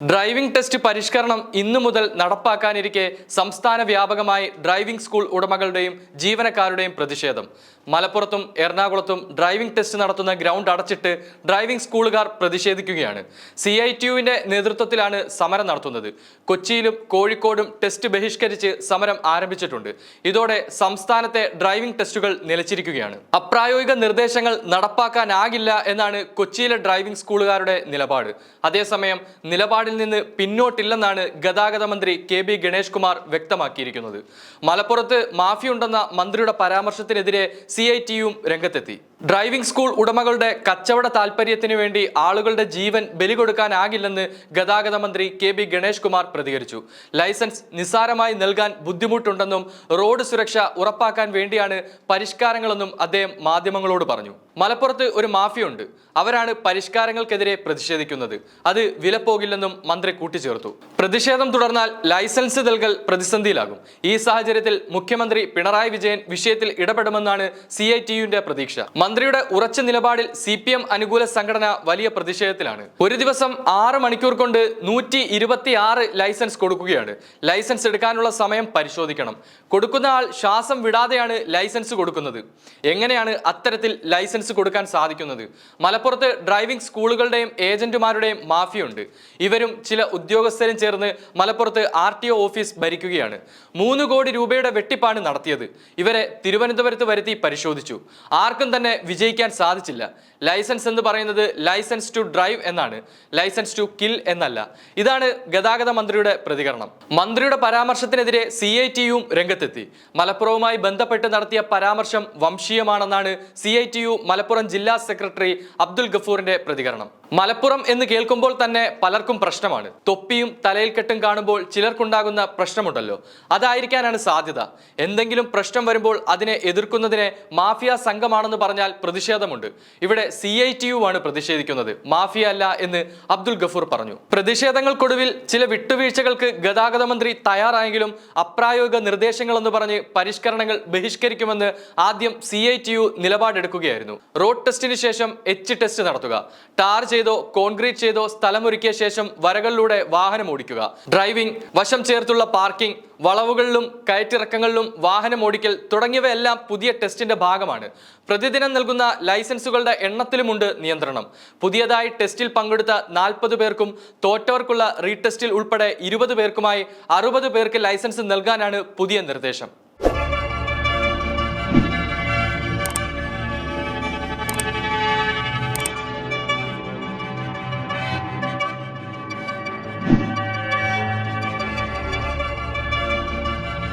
Driving test പരിഷ്കരണം ഇന്നു മുതൽ നടപ്പാക്കാനിരിക്കെ സംസ്ഥാന വ്യാപകമായി ഡ്രൈവിംഗ് സ്കൂൾ ഉടമകളുടെയും ജീവനക്കാരുടെയും പ്രതിഷേധം. മലപ്പുറത്തും എറണാകുളത്തും ഡ്രൈവിംഗ് ടെസ്റ്റ് നടത്തുന്ന ഗ്രൗണ്ട് അടച്ചിട്ട് ഡ്രൈവിംഗ് സ്കൂളുകാർ പ്രതിഷേധിക്കുകയാണ്. സി ഐ ടി യുവിന്റെ നേതൃത്വത്തിലാണ് സമരം നടത്തുന്നത്. കൊച്ചിയിലും കോഴിക്കോടും ടെസ്റ്റ് ബഹിഷ്കരിച്ച് സമരം ആരംഭിച്ചിട്ടുണ്ട്. ഇതോടെ സംസ്ഥാനത്തെ ഡ്രൈവിംഗ് ടെസ്റ്റുകൾ നിലച്ചിരിക്കുകയാണ്. അപ്രായോഗിക നിർദ്ദേശങ്ങൾ നടപ്പാക്കാനാകില്ല എന്നാണ് കൊച്ചിയിലെ ഡ്രൈവിംഗ് സ്കൂളുകാരുടെ നിലപാട്. അതേസമയം നിലപാടിൽ നിന്ന് പിന്നോട്ടില്ലെന്നാണ് ഗതാഗത മന്ത്രി കെ ബി ഗണേഷ് കുമാർ വ്യക്തമാക്കിയിരിക്കുന്നത്. മലപ്പുറത്ത് മാഫിയുണ്ടെന്ന മന്ത്രിയുടെ പരാമർശത്തിനെതിരെ സി ഐ ടിയും രംഗത്തെത്തി. ഡ്രൈവിംഗ് സ്കൂൾ ഉടമകളുടെ കച്ചവട താൽപര്യത്തിന് വേണ്ടി ആളുകളുടെ ജീവൻ ബലി കൊടുക്കാനാകില്ലെന്ന് ഗതാഗത മന്ത്രി കെ ബി ഗണേഷ് കുമാർ പ്രതികരിച്ചു. ലൈസൻസ് നിസ്സാരമായി നൽകാൻ ബുദ്ധിമുട്ടുണ്ടെന്നും റോഡ് സുരക്ഷ ഉറപ്പാക്കാൻ വേണ്ടിയാണ് പരിഷ്കാരങ്ങളെന്നും അദ്ദേഹം മാധ്യമങ്ങളോട് പറഞ്ഞു. മലപ്പുറത്ത് ഒരു മാഫിയുണ്ട്. അവരാണ് പരിഷ്കാരങ്ങൾക്കെതിരെ പ്രതിഷേധിക്കുന്നത്. അത് വിലപ്പോകില്ലെന്നും മന്ത്രി കൂട്ടിച്ചേർത്തു. പ്രതിഷേധം തുടർന്നാൽ ലൈസൻസ് നൽകൽ പ്രതിസന്ധിയിലാകും. ഈ സാഹചര്യത്തിൽ മുഖ്യമന്ത്രി പിണറായി വിജയൻ വിഷയത്തിൽ ഇടപെടുമെന്നാണ് സി പ്രതീക്ഷ. മന്ത്രിയുടെ ഉറച്ച നിലപാടിൽ സി പി എം അനുകൂല സംഘടന വലിയ പ്രതിഷേധത്തിലാണ്. ഒരു ദിവസം ആറ് മണിക്കൂർ കൊണ്ട് നൂറ്റി ഇരുപത്തി ആറ് ലൈസൻസ് കൊടുക്കുകയാണ്. ലൈസൻസ് എടുക്കാനുള്ള സമയം പരിശോധിക്കണം. കൊടുക്കുന്ന ആൾ ശ്വാസം വിടാതെയാണ് ലൈസൻസ് കൊടുക്കുന്നത്. എങ്ങനെയാണ് അത്തരത്തിൽ ലൈസൻസ് കൊടുക്കാൻ സാധിക്കുന്നത്? മലപ്പുറത്ത് ഡ്രൈവിംഗ് സ്കൂളുകളുടെയും ഏജന്റുമാരുടെയും മാഫിയുണ്ട്. ഇവരും ചില ഉദ്യോഗസ്ഥരും ചേർന്ന് മലപ്പുറത്ത് ആർ ഓഫീസ് ഭരിക്കുകയാണ്. മൂന്ന് കോടി രൂപയുടെ വെട്ടിപ്പാണ് നടത്തിയത്. ഇവരെ തിരുവനന്തപുരത്ത് വരുത്തി പരിശോധിച്ചു. ആർക്കും തന്നെ വിജയിക്കാൻ സാധിച്ചില്ല. ലൈസൻസ് എന്ന് പറയുന്നത് ലൈസൻസ് ടു ഡ്രൈവ് എന്നാണ്. ലൈസൻസ് ടു കിൽ എന്നല്ല. ഇതാണ് ഗതാഗത മന്ത്രിയുടെ പ്രതികരണം. മന്ത്രിയുടെ പരാമർശത്തിനെതിരെ സി ഐ ടിയും രംഗത്തെത്തി. മലപ്പുറവുമായി ബന്ധപ്പെട്ട് നടത്തിയ പരാമർശം വംശീയമാണെന്നാണ് C I T U Malappuram ജില്ലാ സെക്രട്ടറി അബ്ദുൽ ഗഫൂറിന്റെ പ്രതികരണം. മലപ്പുറം എന്ന് കേൾക്കുമ്പോൾ തന്നെ പലർക്കും പ്രശ്നമാണ്. തൊപ്പിയും തലയിൽ കെട്ടും കാണുമ്പോൾ ചിലർക്കുണ്ടാകുന്ന പ്രശ്നമുണ്ടല്ലോ. അതായിരിക്കാനാണ് സാധ്യത. എന്തെങ്കിലും പ്രശ്നം വരുമ്പോൾ അതിനെ എതിർക്കുന്നതിനെ മാഫിയ സംഘമാണെന്ന് പറഞ്ഞാൽ പ്രതിഷേധമുണ്ട്. ഇവിടെ സി ഐ ടി യു ആണ് പ്രതിഷേധിക്കുന്നത്. മാഫിയ അല്ല എന്ന് അബ്ദുൽ ഗഫൂർ പറഞ്ഞു. പ്രതിഷേധങ്ങൾക്കൊടുവിൽ ചില വിട്ടുവീഴ്ചകൾക്ക് ഗതാഗത മന്ത്രി തയ്യാറായെങ്കിലും അപ്രായോഗിക നിർദ്ദേശങ്ങൾ എന്ന് പറഞ്ഞ് പരിഷ്കരണങ്ങൾ ബഹിഷ്കരിക്കുമെന്ന് ആദ്യം സി ഐ ടി യു നിലപാടെടുക്കുകയായിരുന്നു. റോഡ് ടെസ്റ്റിന് ശേഷം എച്ച് ടെസ്റ്റ് നടത്തുക. ടാർ ചെയ്തോ കോൺക്രീറ്റ് ചെയ്തോ സ്ഥലമൊരുക്കിയ ശേഷം വരകളിലൂടെ വാഹനം ഓടിക്കുക ഡ്രൈവിംഗ് വശം ചേർത്തുള്ള പാർക്കിംഗ് വളവുകളിലും കയറ്റിറക്കങ്ങളിലും വാഹനം ഓടിക്കൽ തുടങ്ങിയവയെല്ലാം പുതിയ ടെസ്റ്റിന്റെ ഭാഗമാണ്. പ്രതിദിനം നൽകുന്ന ലൈസൻസുകളുടെ എണ്ണത്തിലുമുണ്ട് നിയന്ത്രണം. പുതിയതായി ടെസ്റ്റിൽ പങ്കെടുത്ത നാൽപ്പത് പേർക്കും തോറ്റവർക്കുള്ള റീടെസ്റ്റിൽ ഉൾപ്പെടെ ഇരുപത് പേർക്കുമായി അറുപത് പേർക്ക് ലൈസൻസ് നൽകാനാണ് പുതിയ നിർദ്ദേശം.